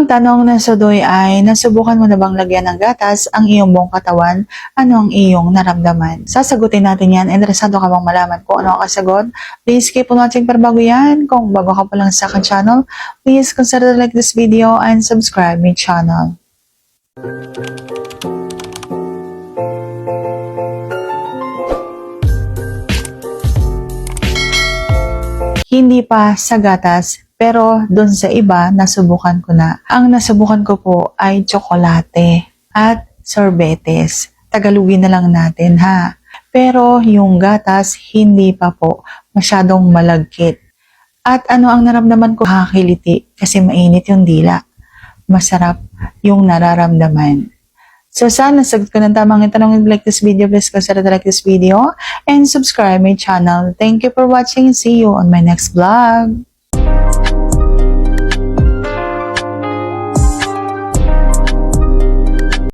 Ang tanong ng Sodoy ay, nasubukan mo na bang lagyan ng gatas ang iyong buong katawan? Ano ang iyong naramdaman? Sasagutin natin yan. Interesado ka bang malaman kung ano ang kasagot? Please keep on watching para bago yan. Kung bago ka pa lang sa akin channel, please consider like this video and subscribe my channel. Hindi pa sa gatas, pero doon sa iba, nasubukan ko na. Ang nasubukan ko po ay tsokolate at sorbetes. Tagalugin na lang natin ha. Pero yung gatas, hindi pa po masyadong malagkit. At ano ang naramdaman ko? Nakakiliti kasi mainit yung dila. Masarap yung nararamdaman. So sana sagot ko ng tamang tanong if like this video, please consider to like this video and subscribe my channel. Thank you for watching. See you on my next vlog.